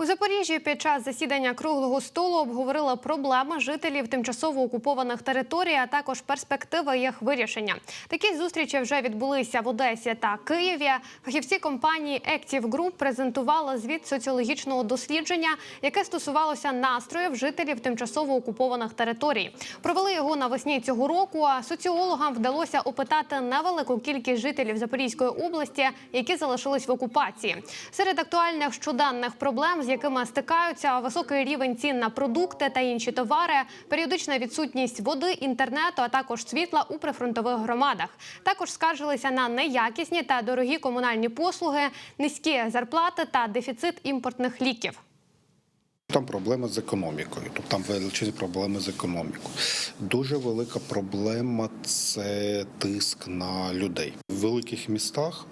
У Запоріжжі під час засідання круглого столу обговорили проблеми жителів тимчасово окупованих територій, а також перспективи їх вирішення. Такі зустрічі вже відбулися в Одесі та Києві. Фахівці компанії Active Group презентували звіт соціологічного дослідження, яке стосувалося настроїв жителів тимчасово окупованих територій. Провели його навесні цього року. А соціологам вдалося опитати невелику кількість жителів Запорізької області, які залишились в окупації. Серед актуальних щоденних проблем, з якими стикаються високий рівень цін на продукти та інші товари, періодична відсутність води, інтернету, а також світла у прифронтових громадах. Також скаржилися на неякісні та дорогі комунальні послуги, низькі зарплати та дефіцит імпортних ліків. Там проблема з економікою, тобто там величезні проблеми з економікою. Дуже велика проблема це тиск на людей в великих містах.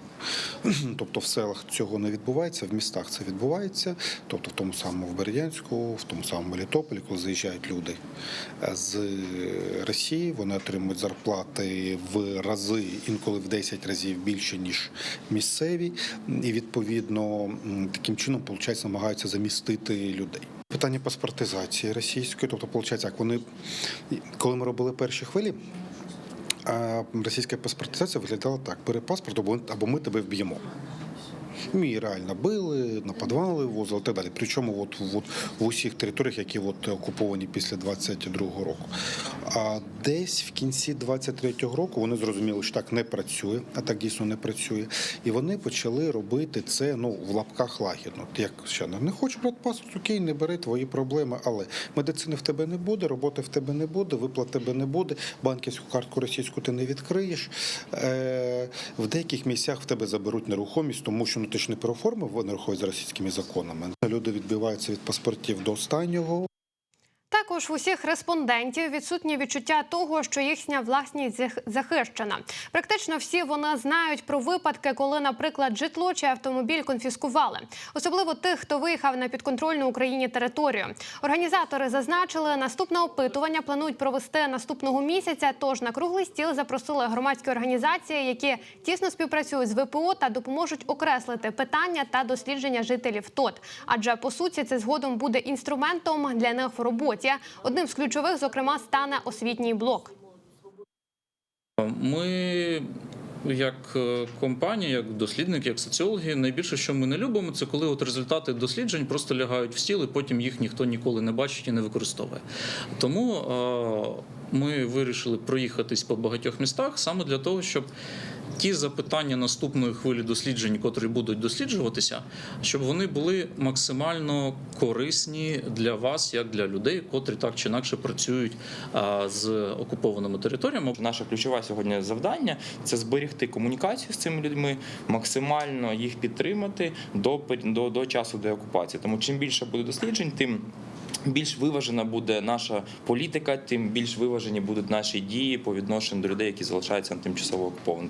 Тобто в селах цього не відбувається, в містах це відбувається. Тобто в тому самому в Бердянську, в тому самому Мелітополі, коли заїжджають люди з Росії, вони отримують зарплати в рази, інколи в 10 разів більше ніж місцеві, і відповідно таким чином виходить, намагаються замістити людей. Питання паспортизації російської, тобто, виходить, як вони коли ми робили перші хвилі. Російська паспортизація виглядала так: бери паспорт, або, ми тебе вб'ємо. Мій реально били, на підвали возили і так далі. Причому от, от, в усіх територіях, які от окуповані після 22-го року. А десь в кінці 23-го року вони зрозуміли, що так не працює, а так дійсно не працює. І вони почали робити це ну, в лапках лагідно. Як ще не хочеш брати паспорт, окей, не бери твої проблеми, але медицини в тебе не буде, роботи в тебе не буде, виплат тебе не буде, банківську картку російську ти не відкриєш. Е, в деяких місцях в тебе заберуть нерухомість, тому що ну ти ж не переоформив нерухомість за російськими законами. Люди відбиваються від паспортів до останнього. Також в усіх респондентів відсутнє відчуття того, що їхня власність зах- захищена. Практично всі вони знають про випадки, коли, наприклад, житло чи автомобіль конфіскували, особливо тих, хто виїхав на підконтрольну Україні територію. Організатори зазначили, наступне опитування планують провести наступного місяця. Тож на круглий стіл запросили громадські організації, які тісно співпрацюють з ВПО та допоможуть окреслити питання та дослідження жителів ТОТ. Адже по суті це згодом буде інструментом для них в роботі. Одним з ключових, зокрема, стане освітній блок. Ми, як е, компанія, як дослідники, як соціологи, найбільше, що ми не любимо, це коли от результати досліджень просто лягають в стіл, і потім їх ніхто ніколи не бачить і не використовує. Тому е, ми вирішили проїхатись по багатьох містах саме для того, щоб ті запитання наступної хвилі досліджень, котрі будуть досліджуватися, щоб вони були максимально корисні для вас, як для людей, котрі так чи інакше працюють з окупованими територіями. Наше ключове сьогодні завдання це зберегти комунікацію з цими людьми, максимально їх підтримати до, до, до часу деокупації. Тому чим більше буде досліджень, тим більш виважена буде наша політика, тим більш виважені будуть наші дії по відношенню до людей, які залишаються на тимчасово окуповані.